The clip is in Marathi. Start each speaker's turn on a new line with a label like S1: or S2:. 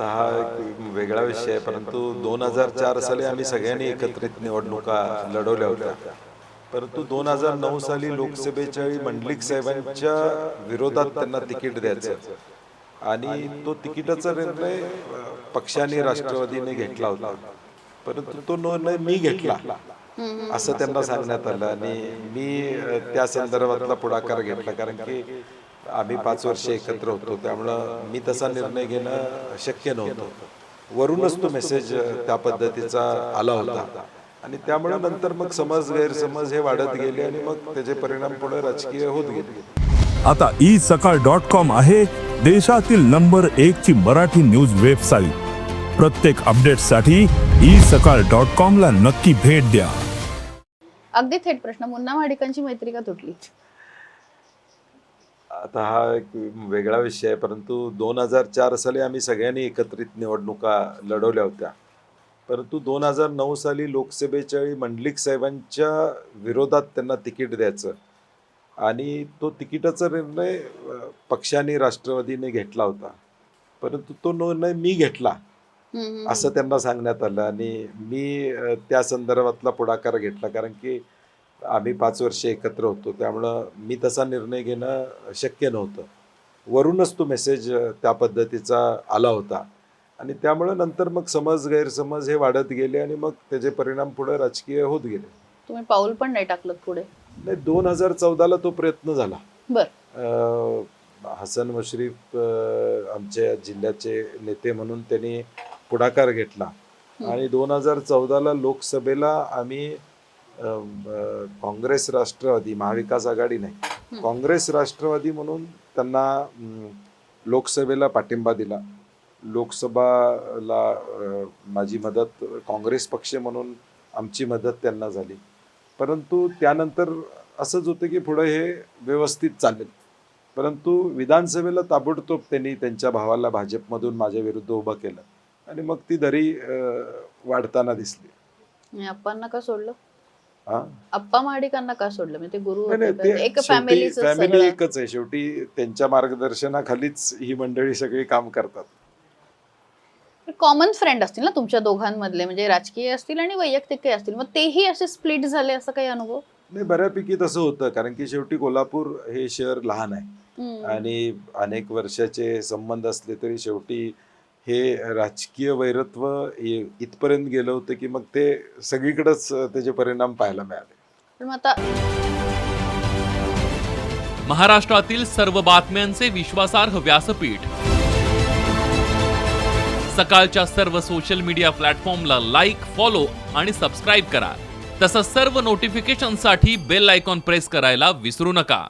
S1: आता हा एक वेगळा विषय आहे परंतु दोन हजार चार साली आम्ही सगळ्यांनी एकत्रित निवडणुका लढवल्या होत्या. परंतु दोन हजार नऊ साली लोकसभेच्या वेळी मंडलिक साहेबांच्या विरोधात त्यांना तिकीट द्यायचं. आणि तो तिकिटाचा निर्णय पक्षाने राष्ट्रवादीने घेतला होता. परंतु तो निर्णय मी घेतला. असं त्यांना सांगण्यात आलं आणि मी त्या संदर्भातला पुढाकार घेतला. कारण की आम्ही पाच वर्ष एकत्र होतो. त्यामुळं मी तसा निर्णय घेणं शक्य नव्हतं. वरूनच तो मेसेज त्या पद्धतीचा आला होता. आणि त्यामुळे नंतर मग समज गैरसमज हे वाढत गेले आणि मग त्याचे परिणाम पुढे राजकीय होत गेले.
S2: आता ई सकाळ डॉट कॉम आहे देशातील नंबर एक ची मराठी न्यूज वेबसाईट. प्रत्येक अपडेटसाठी ई सकाळ डॉट कॉम ला नक्की भेट द्या.
S3: अगदी थेट प्रश्न. मुन्ना माडिकांची मैत्री का तुटली.
S1: आता हा एक वेगळा विषय आहे परंतु दोन हजार चार साली आम्ही सगळ्यांनी एकत्रित निवडणुका लढवल्या होत्या परंतु दोन हजार नऊ साली लोकसभेच्या वेळी मंडलिक साहेबांच्या विरोधात त्यांना तिकीट द्यायचं आणि तो तिकिटाचा निर्णय पक्षाने राष्ट्रवादीने घेतला होता परंतु तो निर्णय मी घेतला. असं त्यांना सांगण्यात आलं आणि मी त्या संदर्भातला पुढाकार घेतला कारण की आम्ही पाच वर्ष एकत्र होतो. त्यामुळं मी तसा निर्णय घेणं शक्य नव्हतं. वरूनच तो मेसेज त्या पद्धतीचा आला होता. आणि त्यामुळं नंतर मग समज गैरसमज हे वाढत गेले आणि मग त्याचे परिणाम पुढे राजकीय होत गेले.
S3: तुम्ही पाऊल पण नाही टाकलं पुढे?
S1: नाही दोन हजार चौदाला तो प्रयत्न झाला.
S3: बर.
S1: हसन मुश्रीफ आमच्या जिल्ह्याचे नेते म्हणून त्यांनी पुढाकार घेतला. आणि दोन हजार चौदाला लोकसभेला आम्ही काँग्रेस राष्ट्रवादी महाविकास आघाडी नाही. काँग्रेस राष्ट्रवादी म्हणून त्यांना लोकसभेला पाठिंबा दिला. लोकसभाला माझी मदत काँग्रेस पक्ष म्हणून आमची मदत त्यांना झाली. परंतु त्यानंतर असंच होतं की पुढे हे व्यवस्थित चालेल. परंतु विधानसभेला ताबडतोब त्यांनी त्यांच्या भावाला भाजपमधून माझ्या विरुद्ध उभं केलं. आणि मग ती दरी वाढताना दिसली.
S3: अप्पांना का सोडलं? अप्पा माडिकांना का सोडलं? म्हणजे गुरु एक फॅमिलीच
S1: फॅमिली एकच आहे. शेवटी त्यांच्या मार्गदर्शनाखालीच ही मंडळी सगळी काम करतात.
S3: कॉमन फ्रेंड असतील ना तुमच्या दोघांमधले? म्हणजे राजकीय असतील आणि वैयक्तिक काही असतील. मग तेही असे स्प्लिट झाले असं काही अनुभव?
S1: नाही बऱ्यापैकी तसं होतं. कारण की शेवटी कोल्हापूर हे शहर लहान आहे. आणि अनेक वर्षाचे संबंध असले तरी शेवटी हे राजकीय वैरत्व इथपर्यंत गेलं होतं की मग ते सगळीकडेच त्याचे परिणाम पाहायला मिळाले.
S3: पण मग आता
S4: महाराष्ट्रातील सर्व बातम्यांचे विश्वासार्ह व्यासपीठ. सकाळच्या सर्व सोशल मीडिया प्लॅटफॉर्मला लाईक फॉलो आणि सबस्क्राईब करा. तसंच सर्व नोटिफिकेशनसाठी बेल आयकॉन प्रेस करायला विसरू नका.